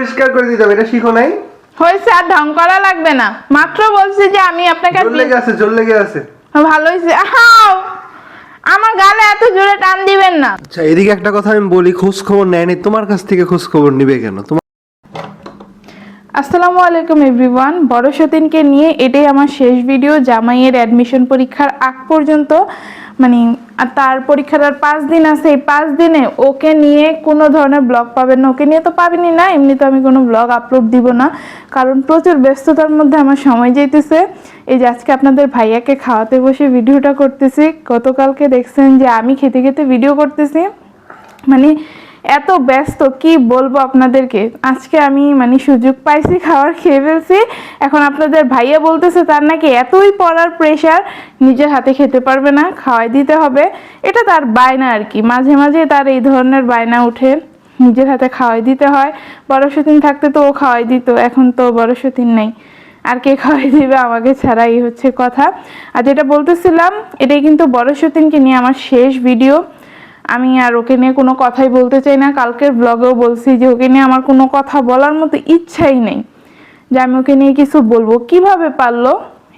পরিষ্কার করে দিতে হবে এটা শিখো নাই? হয়েছে আর ঢং করা লাগবে না। মাত্র বলছি যে আমি আপনাকে জোর লেগে আছে জোর লেগে আছে। ভালো হয়েছে। হাও! আমার গালে এত জোরে টান দিবেন না। আচ্ছা এদিকে একটা কথা আমি বলি খোঁজ খবর নেয়নি। তোমার কাছ থেকে খোঁজ খবর নিবে কেন? তোমার আসসালামু আলাইকুম এভরিওয়ান বড় সতীনকে নিয়ে এটাই আমার শেষ ভিডিও জামাইয়ের অ্যাডমিশন পরীক্ষার আগ পর্যন্ত। মানে আর তার পরীক্ষার আর পাঁচ দিন আছে, এই পাঁচ দিনে ওকে নিয়ে কোনো ধরনের ব্লগ পাবেন না। ওকে নিয়ে তো পাবেনই না এমনি তো আমি কোনো ব্লগ আপলোড দিব না। কারণ প্রচুর ব্যস্ততার মধ্যে আমার সময় যেতেছে এই যে আজকে আপনাদের ভাইয়াকে খাওয়াতে বসে ভিডিওটা করতেছি। গতকালকে দেখছেন যে আমি খেতে খেতে ভিডিও করতেছি। মানে এত ব্যস্ত, কি বলব আপনাদেরকে? আজকে আমি মানে সুযোগ পাইছি, খাবার খেয়ে ফেলছি। এখন আপনাদের ভাইয়া বলতেছে, তার নাকি এতই পড়ার প্রেশার নিজের হাতে খেতে পারবে না, খাওয়াই দিতে হবে। এটা তার বায়না আর কি। মাঝে মাঝে তার এই ধরনের বায়না উঠে নিজের হাতে খাওয়াই দিতে হয়। বড় সতীন থাকতে তো ও খাওয়াই দিত, এখন তো বড় সতীন নেই। আর কে খাওয়াই দিবে আমাকে ছাড়া, এই হচ্ছে কথা। আর যেটা বলতেছিলাম, এটাই কিন্তু বড় সতীনকে নিয়ে আমার শেষ ভিডিও আমি আর ওকে নিয়ে কোনো কথাই বলতে চাই না। কালকের ব্লগেও বলছি যে, ওকে নিয়ে আমার কোনো কথা বলার মতো ইচ্ছাই নেই। যে, আমি ওকে নিয়ে কিছু বলব। কীভাবে পারল?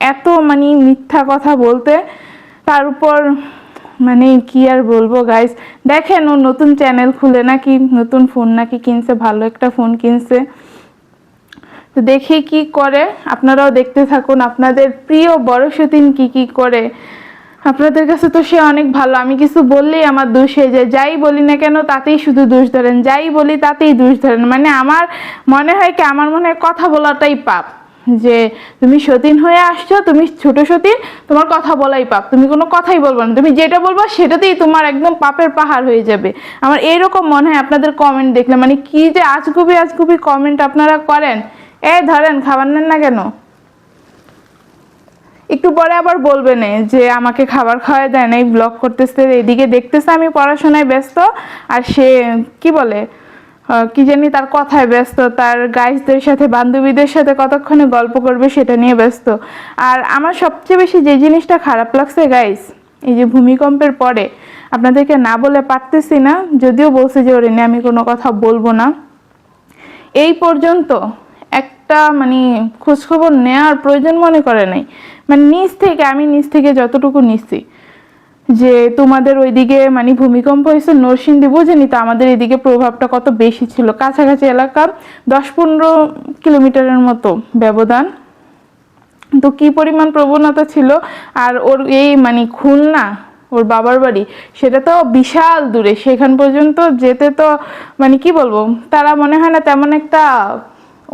এত মানে মিথ্যা কথা বলতে। তার উপর মানে কি আর বলব গাইস দেখেন, ও নতুন চ্যানেল খুলে নাকি, নতুন ফোন নাকি কিনছে, ভালো একটা ফোন কিনছে। তো দেখি কি করে। আপনারাও দেখতে থাকুন, আপনাদের প্রিয় বড় সতীন কি কি করে। আপনাদের কাছে তো সে অনেক ভালো। আমি কিছু বললেই আমার দোষ হয়ে যায়। যাই বলি না কেন, তাতেই শুধু দোষ ধরেন। যাই বলি, তাতেই দোষ ধরেন। মানে আমার মনে হয় কি, আমার মনে হয় কথা বলাটাই পাপ। যে তুমি সতীন হয়ে আসছো, তুমি ছোট সতীন, তোমার কথা বলাই পাপ। তুমি কোনো কথাই বলব না। তুমি যেটা বলব, সেটাতেই তোমার একদম পাপের পাহাড় হয়ে যাবে। আমার এইরকম মনে হয় আপনাদের কমেন্ট দেখলে। মানে কি যে আজগুবি আজগুবি কমেন্ট আপনারা করেন। এই ধরেন, খাবার নেন না কেন? একটু পরে আবার বলবে না যে আমাকে খাবার খাওয়াই দেয় না এই ব্লগ করতেছে, এদিকে দেখতেছে আমি পড়াশোনায় ব্যস্ত, আর সে কি বলে কি জানি তার কথায় ব্যস্ত, তার গাইসদের সাথে, বান্ধবীদের সাথে কতক্ষণে গল্প করবে সেটা নিয়ে ব্যস্ত। আর আমার সবচেয়ে বেশি যে জিনিসটা খারাপ লাগছে গাইস এই যে ভূমিকম্পের পরে, আপনাদেরকে না বলে পারতেছি না, যদিও বলছে যে ওরে নিয়ে আমি কোনো কথা বলব না। এই পর্যন্ত একটা মানে খোঁজখবর নেওয়ার প্রয়োজন মনে করে নাই। মানে নিচ থেকে, আমি নিচ থেকে যতটুকু নিচ্ছি যে তোমাদের ওইদিকে মানে ভূমিকম্প হয়েছে নরসিংদী, বুঝেনি তো? আমাদের এদিকে প্রভাবটা কত বেশি ছিল? কাছাকাছি এলাকা দশ পনেরো কিলোমিটারের মতো ব্যবধান। তো কি পরিমাণ প্রবণতা ছিল? আর ওর এই মানে খুলনা, ওর বাবার বাড়ি, সেটা তো বিশাল দূরে। সেখান পর্যন্ত যেতে তো মানে কি বলব? তারা মনে হয় না তেমন একটা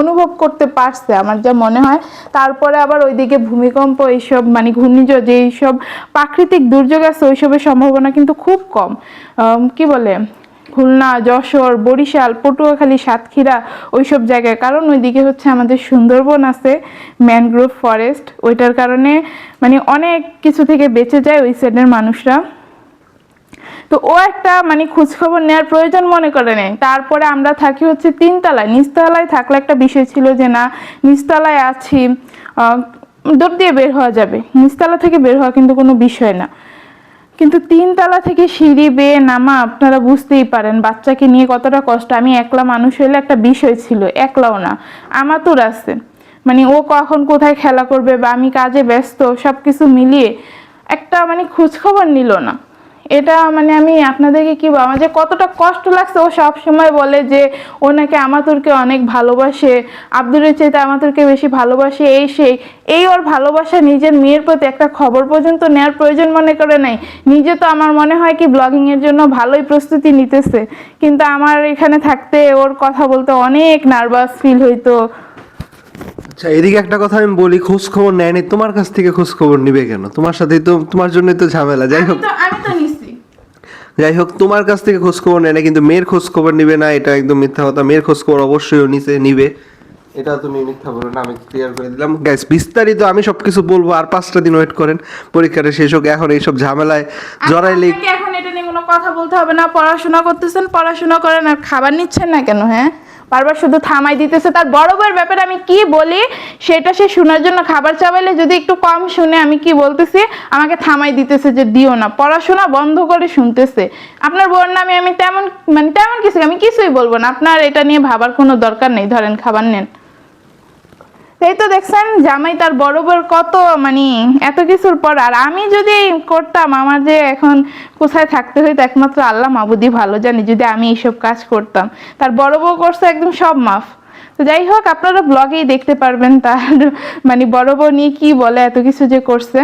অনুভব করতে পারছে, আমার যা মনে হয়। তারপরে আবার ওইদিকে ভূমিকম্প, এইসব মানে ঘূর্ণিঝড় যে এইসব প্রাকৃতিক দুর্যোগ আছে, ওইসবের সম্ভাবনা কিন্তু খুব কম। কি বলে? খুলনা, যশোর, বরিশাল, পটুয়াখালী, সাতক্ষীরা, ওইসব জায়গায়। কারণ ওইদিকে হচ্ছে আমাদের সুন্দরবন আছে, ম্যানগ্রোভ ফরেস্ট। ওইটার কারণে মানে অনেক কিছু থেকে বেঁচে যায় ওই সাইডের মানুষরা। তো ও একটা মানে খোঁজখবর নেওয়ার প্রয়োজন মনে করে নেই। তারপরে আমরা থাকি হচ্ছে তিনতলায়। নিচতলায় থাকলে একটা বিষয় ছিল যে, না, নিচতলায় আছি দৌড় দিয়ে বের হওয়া যাবে। নিচতলা থেকে বের হওয়া কিন্তু কোনো বিষয় না। কিন্তু তিনতলা থেকে সিঁড়ি বেয়ে নামা আপনারা বুঝতেই পারেন, বাচ্চাকে নিয়ে কতটা কষ্ট। আমি একলা মানুষ হইলে একটা বিষয় ছিল, একলাও না, আমাতুর আছে। মানে ও কখন কোথায় খেলা করবে বা আমি কাজে ব্যস্ত সব কিছু মিলিয়ে একটা মানে খোঁজখবর নিল না। এটা মানে আমি আপনাদেরকে কি বলব আমার যে কতটা কষ্ট লাগছে ও সব সময় বলে যে ও নাকি আমাতুরকে অনেক ভালোবাসে আব্দুলের চাইতে আমাতুরকে বেশি ভালোবাসে এই সেই এই ওর ভালোবাসা নিজের মেয়ের প্রতি একটা খবর পর্যন্ত নেওয়ার প্রয়োজন মনে করে নাই। নিজে তো আমার মনে হয় কি ব্লগিং এর জন্য ভালোই প্রস্তুতি নিতেছে কিন্তু আমার এখানে থাকতে ওর কথা বলতে অনেক নার্ভাস ফিল হইতো। আচ্ছা এদিকে একটা কথা আমি বলি খোঁজ খবর নেয়নি তোমার কাছ থেকে খোঁজ খবর নিবে কেন? তোমার সাথেই তো তোমার জন্যই তো ঝামেলা যাই হোক। আমি তো যাই হোক তোমার কাছ থেকে খোঁজ খবর নেয় না কিন্তু মেয়ের খোঁজ খবর নিবে না এটা একদম মিথ্যা কথা। মেয়ের খোঁজ খবর অবশ্যই নিচে নিবে। এটা তুমি মিথ্যা বলো না আমি ক্লিয়ার করে দিলাম। গ্যাস বিস্তারিত আমি সব কিছু বলব আর পাঁচটা দিন ওয়েট করেন পরীক্ষাটা শেষ হোক এখন এইসব ঝামেলায় জড়াইলে আপনাকে এখন এটা নিয়ে কোনো কথা বলতে হবে না পড়াশোনা করতেছেন পড়াশোনা করেন আর খাবার নিচ্ছেন না কেন হ্যাঁ? বারবার শুধু থামাই দিতেছে। তার বড় বউয়ের ব্যাপারে আমি কি বলি, সেটা সে শোনার জন্য খাবার চাবাইলে যদি একটু কম শুনে আমি কি বলতেছি, আমাকে থামাই দিতেছে যে দিও না। পড়াশোনা বন্ধ করে শুনতেছে। আপনার বোন নামে আমি তেমন মানে তেমন কিছু, আমি কিছুই বলব না। আপনার এটা নিয়ে ভাবার কোনো দরকার নেই। ধরেন খাবার নেন। এই তো দেখছেন, জামাই তার বড় বড় কত মানে এত কিছুর পর, আর আমি যদি করতাম, আমার যে এখন কোথায় থাকতে হইতো, একমাত্র আল্লাহ মাবুদি ভালো জানি, যদি আমি এইসব কাজ করতাম। তার বড় বউ করছে একদম সব মাফ। তো যাই হোক, আপনারা ব্লগেই দেখতে পারবেন তার মানে বড় বউ নিয়ে কি বলে, এত কিছু যে করছে।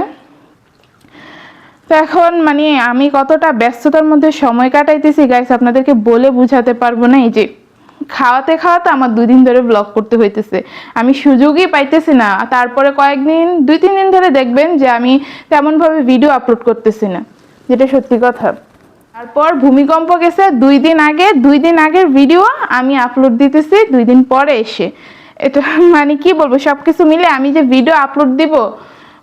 তো এখন মানে আমি কতটা ব্যস্ততার মধ্যে সময় কাটাইতেছি গাইস আপনাদেরকে বলে বুঝাতে পারব না, এই যে খাওয়াতে খাওয়াতে আমার দুই দিন ধরে ব্লগ করতে হইতেছে। আমি সুযোগই পাইতেছি না। তারপরে কয়েকদিন দুই তিন দিন ধরে দেখবেন যে আমি তেমনভাবে ভিডিও আপলোড করতেছি না। যেটা সত্যি কথা। তারপর ভূমিকম্প গেছে দুই দিন আগে। দুই দিন আগের ভিডিও আমি আপলোড দিতেছি, দুই দিন পরে এসে। এটা মানে কি বলব সব কিছু মিলে আমি যে ভিডিও আপলোড দিব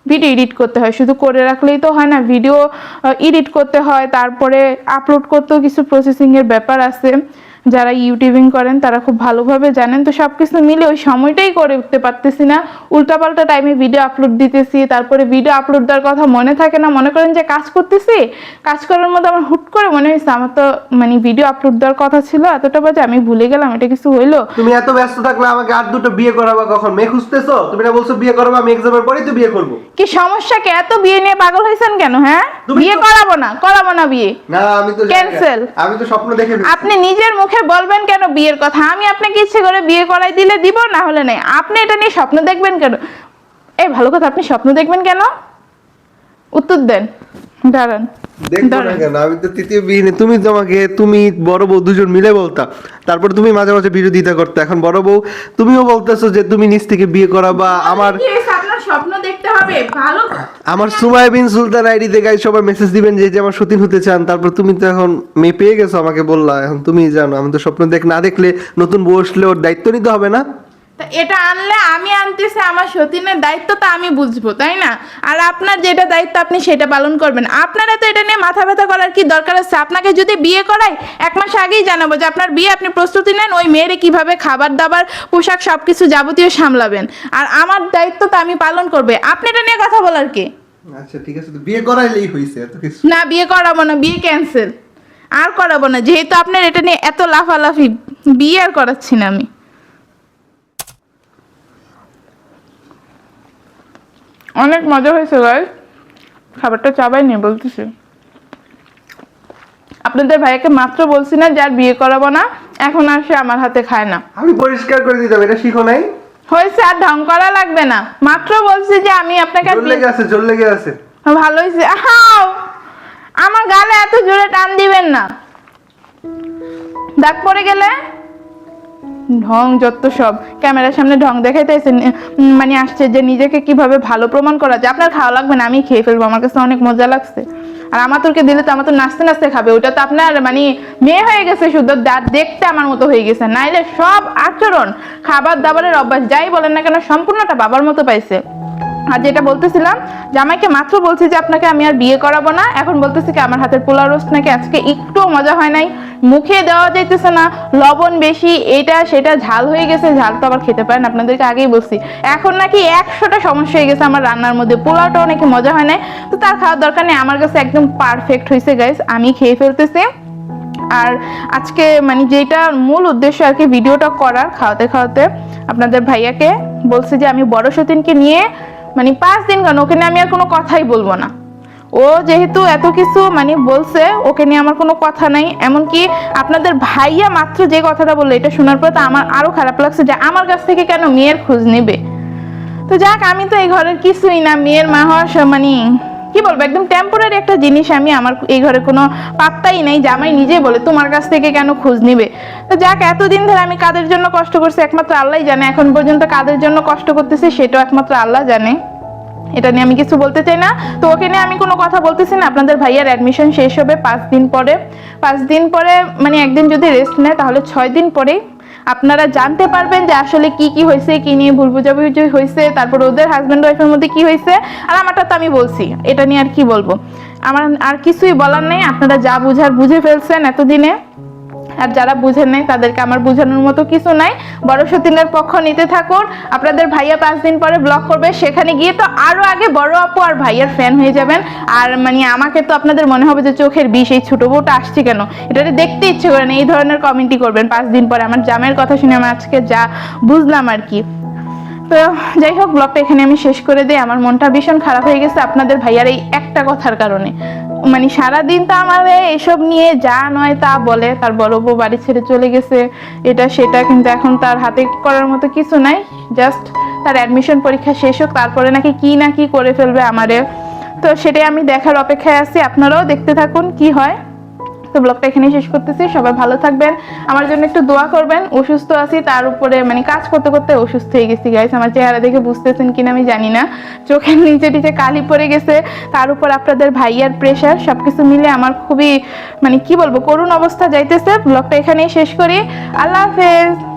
ভিডিও এডিট করতে হয়। শুধু করে রাখলেই তো হয় না ভিডিও এডিট করতে হয়। তারপরে আপলোড করতেও কিছু প্রসেসিংয়ের ব্যাপার আছে। যারা ইউটিউবিং করেন তারা খুব ভালোভাবে জানেন। তো সব কিছু মিলে ওই সময়টাই করে উঠতে পারতেছি না। উল্টাপাল্টা টাইমে ভিডিও আপলোড দিতেছি তারপরে ভিডিও আপলোড দেওয়ার কথা মনে থাকে না। মনে করেন যে কাজ করতেছি কাজ করার মধ্যে আমার হুট করে মনে হয়েছে আমার তো মানে ভিডিও আপলোড দেওয়ার কথা ছিল এতটা বাজে আমি ভুলে গেলাম এটা কিছু হইল। তুমি এত ব্যস্ত থাকলে আমাকে আর দুটো বিয়ে করাবা কখন? মেয়ে খুঁজতেছো? তুমি না বলছো বিয়ে করব আমি এক্সামের পরেই তো বিয়ে করব। কি সমস্যা কে? এত বিয়ে নিয়ে পাগল হয়েছেন কেন হ্যাঁ? বিয়ে করাবো না করাবো না বিয়ে। না আমি তো। Cancel. আমি তো স্বপ্ন দেখে আপনি নিজের মুখে বলবেন কেন বিয়ের কথা? আমি আপনাকে ইচ্ছে করে বিয়ে করাই দিলে দিব না হলে নাই। আপনি এটা নিয়ে স্বপ্ন দেখবেন কেন? এই ভালো কথা আপনি স্বপ্ন দেখবেন কেন? উত্তর দেন। দাঁড়ান। দেখব না দাঁড়ান। কেন? আমি তো তৃতীয় বিয়ে তুমি তো আমাকে তুমি বড় বউ দুজন মিলে বলতা। তারপর তুমি মাঝে মাঝে বিরোধিতা করতে। এখন বড় বউ তুমিও বলতেছো যে তুমি নিজ থেকে বিয়ে করাবা। আমার কি হয়েছে? আপনার স্বপ্ন দেখতে হবে, ভালো আমার সুমায় বিন সুলতান আইডিতে গাই সবাই মেসেজ দিবেন যে যে আমার সতীন হতে চান, তারপর তুমি তো এখন মেয়ে পেয়ে গেছো আমাকে বললা, এখন তুমি জানো, আমি তো স্বপ্ন দেখ, না দেখলে নতুন বসলে ওর দায়িত্ব নিতে হবে না? তা এটা আনলে আমি আনতেছি আমার সতীনের দায়িত্ব তো আমি বুঝব তাই না? আর আপনার যেটা দায়িত্ব আপনি সেটা পালন করবেন। আপনারা তো এটা নিয়ে মাথা ব্যথা করার কি দরকার আছে? আপনাকে যদি বিয়ে করাই এক মাস আগেই জানাব যে আপনার বিয়ে আপনি প্রস্তুতি নেন ওই মেয়েরে কীভাবে খাবার দাবার পোশাক সব কিছু যাবতীয় সামলাবেন। আর আমার দায়িত্ব তো আমি পালন করবে। আপনি এটা নিয়ে কথা বলার কি? আচ্ছা ঠিক আছে বিয়ে করাইলেই হয়েছে এত কিছু। না বিয়ে করাবো না বিয়ে ক্যান্সেল আর করাবো না যেহেতু আপনার এটা নিয়ে এত লাফালাফি বিয়ে আর করাচ্ছি না আমি। অনেক মজা হয়েছে ভাই। খাবারটা চাবাই নিয়ে বলতেছি। আপনাদের ভাইয়াকে মাত্র বলছি না যার বিয়ে করাবো না এখন আর সে আমার হাতে খায় না। আমি পরিষ্কার করে দিতাম এটা শিখো নাই? হয়েছে আর ঢং করা লাগবে না। মাত্র বলছি যে আমি আপনাকে জোর লেগে আছে জোর লেগে আছে। ভালো হয়েছে। আহাও আমার গালে এত জোরে টান দিবেন না। দাগ পড়ে গেলে ঢং যত সব। ক্যামেরার সামনে ঢং দেখাইতেছে মানে আসছে যে নিজেকে কীভাবে ভালো প্রমাণ করা যায়। আপনার খাওয়া লাগবে না, আমি খেয়ে ফেলব, আমার কাছে অনেক মজা লাগছে। আর আমার তোরকে দিলে তো আমার তো নাচতে নাচতে খাবে, ওটা তো আপনার মানে মেয়ে হয়ে গেছে শুধু, দা- দেখতে আমার মতো হয়ে গেছে। নাইলে সব আচরণ, খাবার দাবারের অভ্যাস, যাই বলেন না কেন, সম্পূর্ণটা বাবার মতো পাইছে। আর যেটা বলতেছিলাম, জামাইকে মাত্র বলছি যে আপনাকে আমি আর বিয়ে করাবো না। এখন বলতেছি কি, আমার হাতের পোলা রোস্ট নাকি আজকে একটুও মজা হয় নাই। মুখে দেওয়া যাইতেছে না, লবণ বেশি, এটা সেটা ঝাল হয়ে গেছে, ঝাল তো আবার খেতে পারেন, আপনাদেরকে আগেই বলছি। এখন নাকি একশোটা সমস্যা হয়ে গেছে আমার রান্নার মধ্যে, পোলাওটাও নাকি মজা হয় নাই। তো তার খাওয়ার দরকার নেই, আমার কাছে একদম পারফেক্ট হয়েছে গাইস আমি খেয়ে ফেলতেছি। আর আজকে মানে যেটা মূল উদ্দেশ্য আর কি, ভিডিওটা করার, খাওয়াতে খাওয়াতে, আপনাদের ভাইয়াকে বলছে যে আমি বড় সতীনকে নিয়ে মানে পাঁচ দিন কেন? ওকে নিয়ে আমি আর কোনো কথাই বলব না। ও যেহেতু এত কিছু মানে বলছে, ওকে নিয়ে আমার কোনো কথা নাই। এমনকি আপনাদের ভাইয়া মাত্র যে কথাটা বলল, এটা শোনার পর তো আমার আরও খারাপ লাগছে যে আমার কাছ থেকে কেন মেয়ের খোঁজ নেবে? তো যাক, আমি তো এই ঘরের কিছুই না, মেয়ের মা হওয়ার মানে কি বলব, একদম টেম্পোরারি একটা জিনিস আমি আমার এই ঘরে কোনো পাত্তাই নাই। জামাই নিজেই বলে, তোমার কাছ থেকে কেন খোঁজ নিবে? তো যাক, এতদিন ধরে আমি কাদের জন্য কষ্ট করছি একমাত্র আল্লাহ জানে। এখন পর্যন্ত কাদের জন্য কষ্ট করতেছি সেটাও একমাত্র আল্লাহ জানে। এটা নিয়ে আমি কিছু বলতে চাই না। তো ওকে নিয়ে আমি কোনো কথা বলতেছি না। আপনাদের ভাইয়ার অ্যাডমিশন শেষ হবে পাঁচ দিন পরে। পাঁচ দিন পরে মানে একদিন যদি রেস্ট নেয়, তাহলে ছয় দিন পরেই আপনারা জানতে পারবেন যে আসলে কি কি হয়েছে, কি নিয়ে ভুল বুঝাবুঝি হয়েছে, তারপর ওদের হাজব্যান্ড ওয়াইফের মধ্যে কি হয়েছে, আর আমারটা তো আমি বলছি, এটা নিয়ে আর কি বলব? আমার আর কিছুই বলার নেই, আপনারা যা বুঝার বুঝে ফেলছেন এতদিনে। আর যারা বুঝেন নাই, তাদেরকে আমার বোঝানোর মতো কিছু নাই। বড় সতীনের পক্ষ নিতে থাকুন। আপনাদের ভাইয়া পাঁচ দিন পরে ব্লগ করবে। সেখানে গিয়ে তো আরও আগে বড় আপু আর ভাইয়ার ফ্যান হয়ে যাবেন। আর মানে আমাকে তো আপনাদের মনে হবে যে চোখের বিষ, এই ছোট বউটা আসছে কেন? এটা দেখতে ইচ্ছে করে না, এই ধরনের কমেন্টই করবেন পাঁচ দিন পরে। আমার জামের কথা শুনে আমি আজকে যা বুঝলাম আর কি। তো যাই হোক ব্লগটা এখানে আমি শেষ করে দিই। আমার মনটা ভীষণ খারাপ হয়ে গেছে আপনাদের ভাইয়ার এই একটা কথার কারণে। মানে সারাদিন তো আমাদের এসব নিয়ে যা নয় তা বলে। তার বড় বউ বাড়ি ছেড়ে চলে গেছে। এটা সেটা কিন্তু এখন তার হাতে করার মতো কিছু নাই। জাস্ট তার অ্যাডমিশন পরীক্ষা শেষ হোক, তারপরে নাকি কি না কি করে ফেলবে আমারে। তো সেটাই আমি দেখার অপেক্ষায় আছি। আপনারাও দেখতে থাকুন কি হয়। তো ব্লগটা এখানেই শেষ করতেছি। সবাই ভালো থাকবেন। আমার জন্য একটু দোয়া করবেন। অসুস্থ আছি, তার উপরে মানে কাজ করতে করতে অসুস্থ হয়ে গেছি গাইস আমার চেহারা দেখে বুঝতেছেন কিনা আমি জানি না। চোখের নিচে টিচে কালি পড়ে গেছে। তার উপর আপনাদের ভাইয়ার প্রেশার সব কিছু মিলে আমার খুবই মানে কি বলব, করুণ অবস্থা যাইতেছে। ব্লগটা এখানেই শেষ করি। আল্লাহ হাফেজ।